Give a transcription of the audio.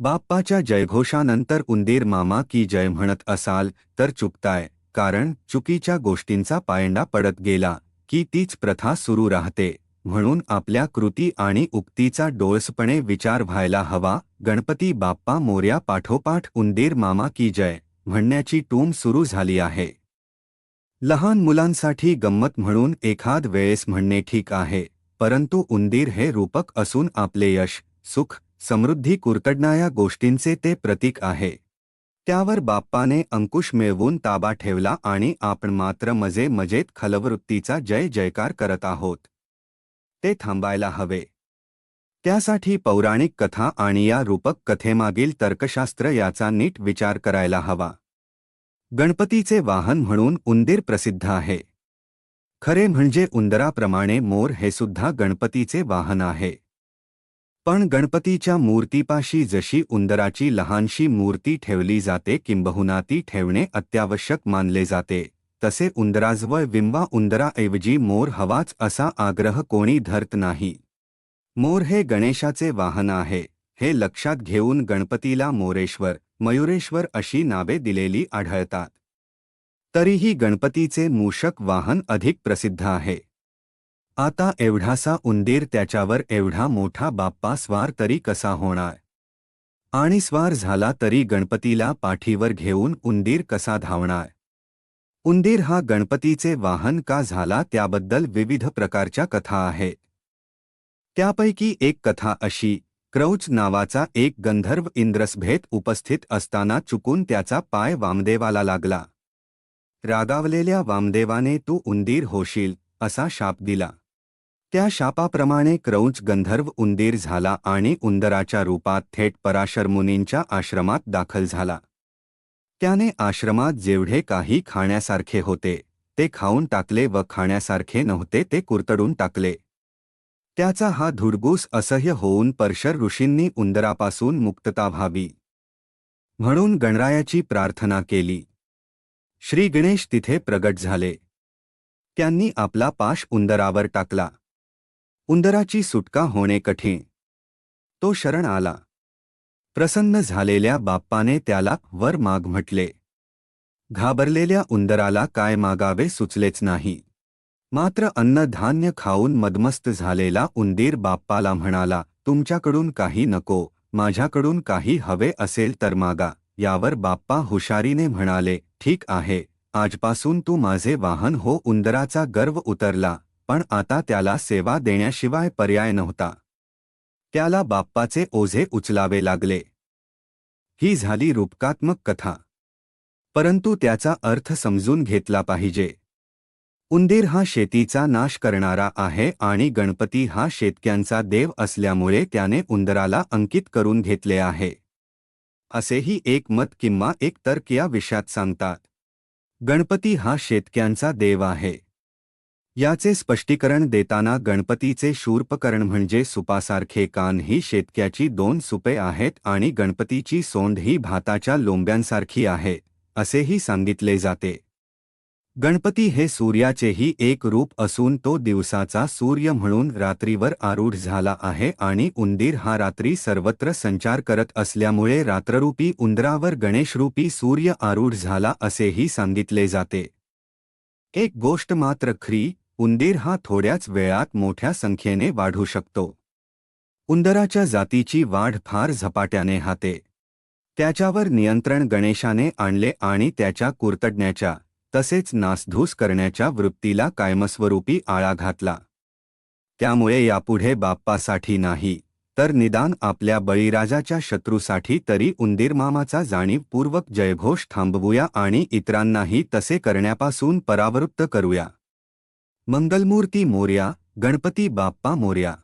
बाप्पाच्या जयघोषानंतर उंदीर मामा की जय म्हणत असाल तर चुकताय कारण चुकीच्या गोष्टींचा पायंडा पडत गेला की तीच प्रथा सुरू राहते म्हणून आपल्या कृती आणि उक्तीचा डोळसपणे विचार व्हायला हवा गणपती बाप्पा मोर्या पाठोपाठ उंदीर मामा की जय म्हणण्याची टूम सुरू झाली आहे. लहान मुलांसाठी गंमत म्हणून एखाद वेळेस म्हणणे ठीक आहे परंतु उंदीर हे रूपक असून आपले यश सुख समृद्धी कुरतडणाऱ्या गोष्टींचे ते प्रतीक आहे. त्यावर बाप्पाने अंकुश मिळवून ताबा ठेवला आणि आपण मात्र मजे मजेत खलवृत्तीचा जय जयकार करत आहोत. ते थांबायला हवे. त्यासाठी पौराणिक कथा आणि या रूपक कथेमागील तर्कशास्त्र याचा नीट विचार करायला हवा. गणपतीचे वाहन म्हणून उंदीर प्रसिद्ध आहे. खरे म्हणजे उंदराप्रमाणे मोर हे सुद्धा गणपतीचे वाहन आहे. पण गणपतीच्या मूर्तीपाशी जशी उंदराची लहानशी मूर्ती ठेवली जाते किंबहुना ती ठेवणे अत्यावश्यक मानले जाते. तसे उंदराजवळ विंबा उंदराऐवजी मोर हवाच असा आग्रह कोणी धरत नाही. मोर हे गणेशाचे वाहन आहे. हे लक्षात घेऊन गणपतीला मोरेश्वर मयुरेश्वर अशी नावे दिलेली आढळतात. तरीही गणपतीचे मूषक वाहन अधिक प्रसिद्ध आहे. आता एवढासा उंदीर त्याच्यावर एवढा मोठा बाप्पा स्वार तरी कसा होणार? आणि स्वार झाला तरी गणपतीला पाठीवर घेऊन उंदीर कसा धावणार? उंदीर हा गणपतीचे वाहन का झाला त्याबद्दल विविध प्रकारच्या कथा आहेत. त्यापैकी एक कथा अशी क्रौच नावाचा एक गंधर्व इंद्रसभेत उपस्थित असताना चुकून त्याचा पाय वामदेवाला लागला. रागावलेल्या वामदेवाने तू उंदीर होशील असा शाप दिला. त्या शापाप्रमाणे क्रौंच गंधर्व उंदीर झाला आणि उंदराच्या रूपात थेट पराशर मुनींच्या आश्रमात दाखल झाला. त्याने आश्रमात जेवढे काही खाण्यासारखे होते ते खाऊन टाकले व खाण्यासारखे नव्हते ते कुरतडून टाकले. त्याचा हा धुडगूस असह्य होऊन परशर ऋषींनी उंदरापासून मुक्तता व्हावी. म्हणून गणरायाची प्रार्थना केली. श्री गणेश तिथे प्रगट झाले. त्यांनी आपला पाश उंदरावर टाकला. उंदराची सुटका होणे कठीण. तो शरण आला. प्रसन्न झालेल्या बाप्पाने त्याला वर माग म्हटले. घाबरलेल्या उंदराला काय मागावे सुचलेच नाही. मात्र अन्नधान्य खाऊन मदमस्त झालेला उंदीर बाप्पाला म्हणाला तुमच्याकडून काही नको माझ्याकडून काही हवे असेल तर मागा यावर बाप्पा हुशारीने म्हणाले ठीक आहे आजपासून तू माझे वाहन हो उंदराचा गर्व उतरला. पण आता त्याला सेवा देण्याशिवाय पर्याय नव्हता. त्याला बाप्पाचे ओझे उचलावे लागले. ही झाली रूपकात्मक कथा. परंतु त्याचा अर्थ समजून घेतला पाहिजे. उंदीर हा शेतीचा नाश करणारा आहे आणि गणपती हा शेतक्यांचा देव असल्यामुळे त्याने उंदराला अंकित करून घेतले आहे. असेही एक मत किंवा एक तर्क या विषयात सांगतात. गणपती हा शेतक्यांचा देव आहे. याचे स्पष्टीकरण देताना गणपतीचे शूर्पकरण म्हणजे सुपासारखे कान ही शेतक्याची दोन सुपे आहेत आणि गणपतीची सोंड ही भाताच्या लोंब्यांसारखी आहे असेही सांगितले जाते. गणपती हे सूर्याचेही एक रूप असून तो दिवसाचा सूर्य म्हणून रात्रीवर आरूढ झाला आहे आणि उंदीर हा रात्री सर्वत्र संचार करत असल्यामुळे रात्ररूपी उंदरावर गणेशरूपी सूर्य आरूढ झाला असेही सांगितले जाते. एक गोष्ट मात्र खरी उंदीर हा थोड्याच वेळात मोठ्या संख्येने वाढू शकतो. उंदराच्या जातीची वाढ फार झपाट्याने हाते. त्याच्यावर नियंत्रण गणेशाने आणले आणि त्याच्या कुरतडण्याच्या तसेच नासधूस करण्याच्या वृत्तीला कायमस्वरूपी आळा घातला. त्यामुळे यापुढे बाप्पासाठी नाही तर निदान आपल्या बळीराजाच्या शत्रूसाठी तरी उंदीरमामाचा जाणीवपूर्वक जयघोष थांबवूया आणि इतरांनाही तसे करण्यापासून परावृत्त करूया. मंगलमूर्ती मोर्या गणपती बाप्पा मोर्या.